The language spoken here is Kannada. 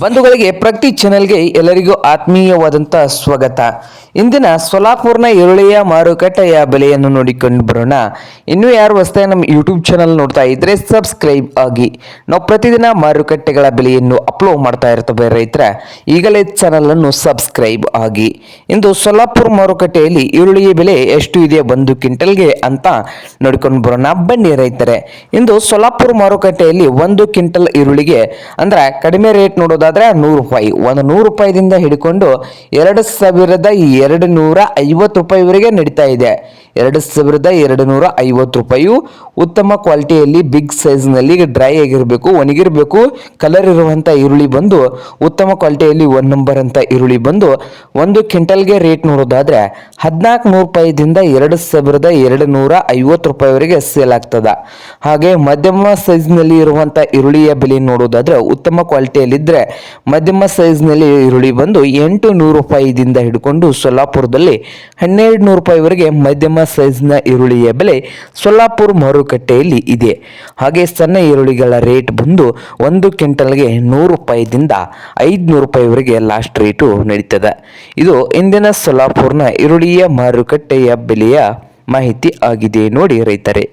ಬಂಧುಗಳಿಗೆ ಪ್ರತಿ ಚಾನೆಲ್ಗೆ ಎಲ್ಲರಿಗೂ ಆತ್ಮೀಯವಾದಂಥ ಸ್ವಾಗತ. ಇಂದಿನ ಸೊಲಾಪುರ್ನ ಈರುಳ್ಳಿಯ ಮಾರುಕಟ್ಟೆಯ ಬೆಲೆಯನ್ನು ನೋಡಿಕೊಂಡು ಬರೋಣ. ಇನ್ನೂ ಯಾರು ಹೊಸದಾಗಿ ನಮ್ಮ ಯೂಟ್ಯೂಬ್ ಚಾನಲ್ ನೋಡ್ತಾ ಇದ್ರೆ ಸಬ್ಸ್ಕ್ರೈಬ್ ಆಗಿ. ನಾವು ಪ್ರತಿದಿನ ಮಾರುಕಟ್ಟೆಗಳ ಬೆಲೆಯನ್ನು ಅಪ್ಲೋಡ್ ಮಾಡ್ತಾ ಇರ್ತವೆ ರೈತರ. ಈಗಲೇ ಚಾನಲನ್ನು ಸಬ್ಸ್ಕ್ರೈಬ್ ಆಗಿ. ಇಂದು ಸೊಲಾಪುರ್ ಮಾರುಕಟ್ಟೆಯಲ್ಲಿ ಈರುಳ್ಳಿಯ ಬೆಲೆ ಎಷ್ಟು ಇದೆ ಒಂದು ಕ್ವಿಂಟಲ್ಗೆ ಅಂತ ನೋಡಿಕೊಂಡು ಬರೋಣ. ಬನ್ನಿ ರೈತರೆ. ಇಂದು ಸೊಲಾಪುರ್ ಮಾರುಕಟ್ಟೆಯಲ್ಲಿ ಒಂದು ಕ್ವಿಂಟಲ್ ಈರುಳ್ಳಿಗೆ ಅಂದ್ರೆ ಕಡಿಮೆ ರೇಟ್ ನೋಡೋದಾದ್ರೆ ನೂರು ರೂಪಾಯಿ. ಒಂದು ನೂರು ರೂಪಾಯಿದಿಂದ ಹಿಡ್ಕೊಂಡು ಎರಡು ಸಾವಿರದ ಎರಡು ನೂರ ಐವತ್ತು ರೂಪಾಯಿವರೆಗೆ ನಡೀತಾ ಇದೆ. ಎರಡು ಸಾವಿರದ ಎರಡು ನೂರ ಐವತ್ತು ರೂಪಾಯಿ ಉತ್ತಮ ಕ್ವಾಲಿಟಿಯಲ್ಲಿ ಬಿಗ್ ಸೈಜ್ನಲ್ಲಿ ಡ್ರೈ ಆಗಿರಬೇಕು, ಒಣಗಿರಬೇಕು, ಕಲರ್ ಇರುವಂಥ ಈರುಳ್ಳಿ ಬಂದು, ಉತ್ತಮ ಕ್ವಾಲಿಟಿಯಲ್ಲಿ ಒನ್ ನಂಬರ್ ಅಂತ ಈರುಳ್ಳಿ ಬಂದು, ಒಂದು ಕ್ವಿಂಟಲ್ಗೆ ರೇಟ್ ನೋಡೋದಾದರೆ ಹದಿನಾಲ್ಕು ನೂರು ರೂಪಾಯಿದಿಂದ ಎರಡು ಸಾವಿರದ ಎರಡು ನೂರ ಐವತ್ತು ರೂಪಾಯಿವರೆಗೆ ಸೇಲ್ ಆಗ್ತದೆ. ಹಾಗೆ ಮಧ್ಯಮ ಸೈಜ್ನಲ್ಲಿ ಇರುವಂಥ ಈರುಳ್ಳಿಯ ಬೆಲೆ ನೋಡೋದಾದರೆ ಉತ್ತಮ ಕ್ವಾಲಿಟಿಯಲ್ಲಿದ್ದರೆ ಮಧ್ಯಮ ಸೈಜ್ನಲ್ಲಿ ಈರುಳ್ಳಿ ಬಂದು ಎಂಟು ನೂರು ರೂಪಾಯಿದಿಂದ ಹಿಡ್ಕೊಂಡು ಸೊಲ್ಲಾಪುರದಲ್ಲಿ ಹನ್ನೆರಡು ನೂರು ರೂಪಾಯಿವರೆಗೆ ಮಧ್ಯಮ ಸೈಜ್ನ ಈರುಳ್ಳಿಯ ಬೆಲೆ ಸೊಲ್ಲಾಪುರ ಮಾರುಕಟ್ಟೆಯಲ್ಲಿ ಇದೆ. ಹಾಗೆ ಸಣ್ಣ ಈರುಳ್ಳಿಗಳ ರೇಟ್ ಬಂದು ಒಂದು ಕ್ವಿಂಟಲ್ಗೆ ನೂರು ರೂಪಾಯಿದಿಂದ ಐದುನೂರು ರೂಪಾಯಿವರೆಗೆ ಲಾಸ್ಟ್ ರೇಟು ನಡೀತದೆ. ಇದು ಇಂದಿನ ಸೊಲ್ಲಾಪುರ್ನ ಈರುಳ್ಳಿಯ ಮಾರುಕಟ್ಟೆಯ ಬೆಲೆಯ ಮಾಹಿತಿ ಆಗಿದೆ ನೋಡಿ ರೈತರೇ.